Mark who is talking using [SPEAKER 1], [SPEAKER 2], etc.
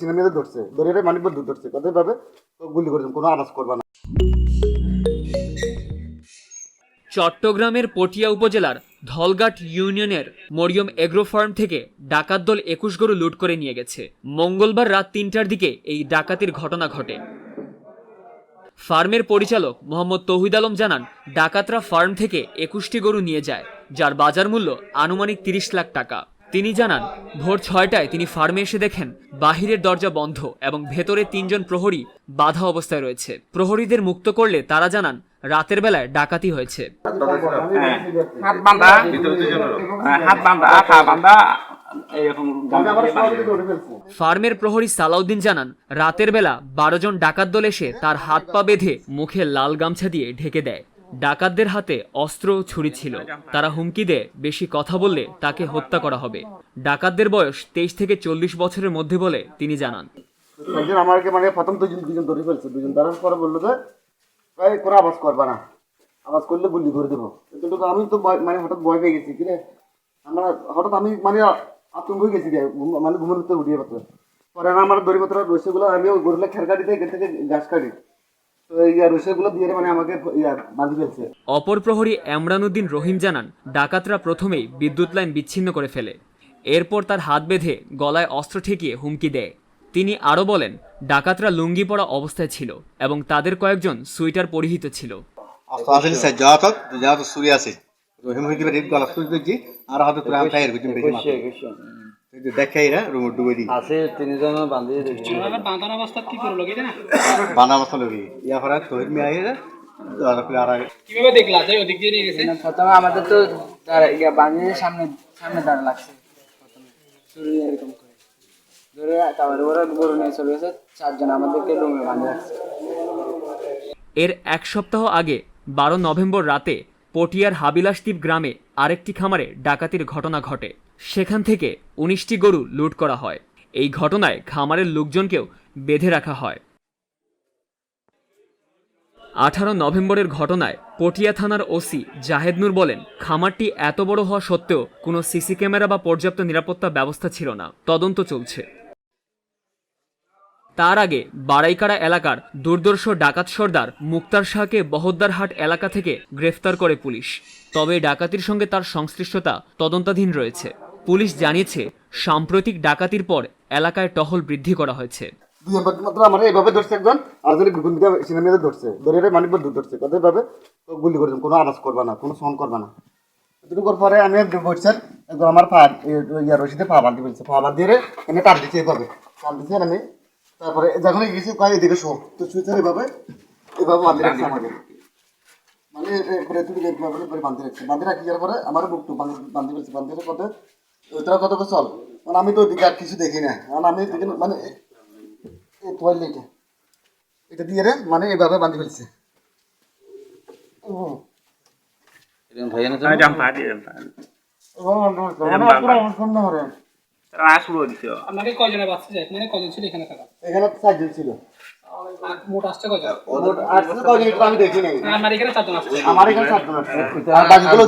[SPEAKER 1] সিনেমিতে ধরছে, ধরে মানিক বন্ধু ধরছে কথা ভাবে গুলি করে কোনো আওয়াজ করবা না।
[SPEAKER 2] চট্টগ্রামের পটিয়া উপজেলার ধলঘাট ইউনিয়নের মরিয়ম এগ্রো ফার্ম থেকে ডাকাত দল একুশ গরু লুট করে নিয়ে গেছে। মঙ্গলবার রাত তিনটার দিকে এই ডাকাতির ঘটনা ঘটে। ফার্মের পরিচালক মোহাম্মদ তৌহিদ আলম জানান, ডাকাতরা ফার্ম থেকে একুশটি গরু নিয়ে যায়, যার বাজার মূল্য আনুমানিক তিরিশ লাখ টাকা। তিনি জানান ভোর ছয়টায় তিনি ফার্মে এসে দেখেন বাহিরের দরজা বন্ধ এবং ভেতরে তিনজন প্রহরী বাধা অবস্থায় রয়েছে। প্রহরীদের মুক্ত করলে তারা জানান রাতের বেলায় ডাকাতি হয়েছে।
[SPEAKER 3] হাত বান্ধা হ্যাঁ, হাত বান্ধা বান্ধা
[SPEAKER 2] ফার্মের প্রহরী সালাউদ্দিন জানান রাতের বেলা বারো জন ডাকাত দল এসে তার হাত পা বেঁধে মুখে লাল গামছা দিয়ে ঢেকে দেয়। ডাকাতদের হাতে অস্ত্র ছুরি ছিল। তারা হুমকি দেয়, বেশি কথা বললে তাকে হত্যা করা হবে। ডাকাতদের বয়স তেইশ থেকে চল্লিশ বছরের মধ্যে বলে তিনি জানান।
[SPEAKER 1] আমাকে মানে প্রথম দুজন দুজন ধরে ফেলছে, দুজন ধরার পরে বলল যে ভাই কোনো আওয়াজ করবা না। আওয়াজ করলে গুলি করে দেবো। কিন্তু আমি তো মানে হঠাৎ ভয় পেয়ে গেছি কিরে আমরা হঠাৎ আমি মানে আতঙ্ক হয়ে গেছি মানে ঘুমের উঠিয়ে পাত্র পরে আমার দড়িপত্র রসেগুলো আমি গরুলে খের থেকে গাছ কাটি।
[SPEAKER 2] অপর প্রহরী এমরানুদ্দিন রহিম জানান ডাকাতরা প্রথমেই বিদ্যুৎ লাইন বিচ্ছিন্ন করে ফেলে। এরপর তার হাত বেঁধে গলায় অস্ত্র ঠেকিয়ে হুমকি দেয়। তিনি আরও বলেন ডাকাতরা লুঙ্গি পরা অবস্থায় ছিল এবং তাদের কয়েকজন সুইটার পরিহিত ছিল।
[SPEAKER 4] আর তোরা আমি টাইয়ের ভিতরে বেশি দেখাই রা রুম ডুবে দি
[SPEAKER 5] আছে তিনজন দেখি
[SPEAKER 4] লগে। ইয়া মি আইরা
[SPEAKER 5] প্রথমে আমাদের তো ইয়া সামনে সামনে দাঁড়া লাগছে। প্রথমে চুরি এরকম করে। ধরে তারপরে ওরা গরু নিয়ে চলে গেছে চারজন আমাদেরকে রুমে বাঁধে রাখছে।
[SPEAKER 2] এর এক সপ্তাহ আগে বারো নভেম্বর রাতে পটিয়ার হাবিলাসদ্বীপ গ্রামে আরেকটি খামারে ডাকাতির ঘটনা ঘটে। সেখান থেকে উনিশটি গরু লুট করা হয়। এই ঘটনায় খামারের লোকজনকেও বেঁধে রাখা হয়। আঠারো নভেম্বরের ঘটনায় পটিয়া থানার ওসি জাহেদ নূর বলেন, খামারটি এত বড় হওয়া সত্ত্বেও কোনো সিসি ক্যামেরা বা পর্যাপ্ত নিরাপত্তা ব্যবস্থা ছিল না। তদন্ত চলছে। তার আগে বারাইকাড়া এলাকার দুর্দর্শ ডাকাত সর্দার মুক্তার শাহকে বহদ্দারহাট এলাকা থেকে গ্রেফতার করে পুলিশ। তবে ডাকাতির সঙ্গে তার সংশ্লিষ্টতা তদন্তাধীন রয়েছে। পুলিশ জানিয়েছে, সাম্প্রতিক ডাকাতির পর এলাকায় টহল বৃদ্ধি করা হয়েছে।
[SPEAKER 1] ধরছে আওয়াজ করবা না, কোনো আমার পা রশিদে পা পা বাঁধি দিয়ে এনে দিচ্ছে এইভাবে টান দিচ্ছে আমি তারপরে যখন গেছি কয় এদিকে শো তো এইভাবে এইভাবে বাঁধি রাখছে আমাকে মানে এরপরে তুই এইভাবে করে বাঁধি রাখছে। বাঁধি রাখি যাওয়ার পরে আমার বুকটু বাঁধি ফেলছে বাঁধি ফেলে কত তোরা কত চল। মানে আমি তো ওদিকে আর কিছু দেখি না। কারণ আমি এদিকে মানে এই তোয়াল এটা এটা দিয়ে রে মানে এভাবে বাঁধি ফেলছে।
[SPEAKER 3] জাম তারা শুরু দিছে
[SPEAKER 6] আপনাকে কয়জনের বাচ্চা যায়? মানে কজন ছিল এখানে থাকা?
[SPEAKER 1] এখানে চারজন ছিল।
[SPEAKER 6] মোট আসছে কয়জন?
[SPEAKER 1] মোট আসছে কয়জন আমি দেখি নাই।
[SPEAKER 6] আমার এখানে চারজন আসছে।
[SPEAKER 1] আমার এখানে চারজন আসছে। আর বাকিগুলো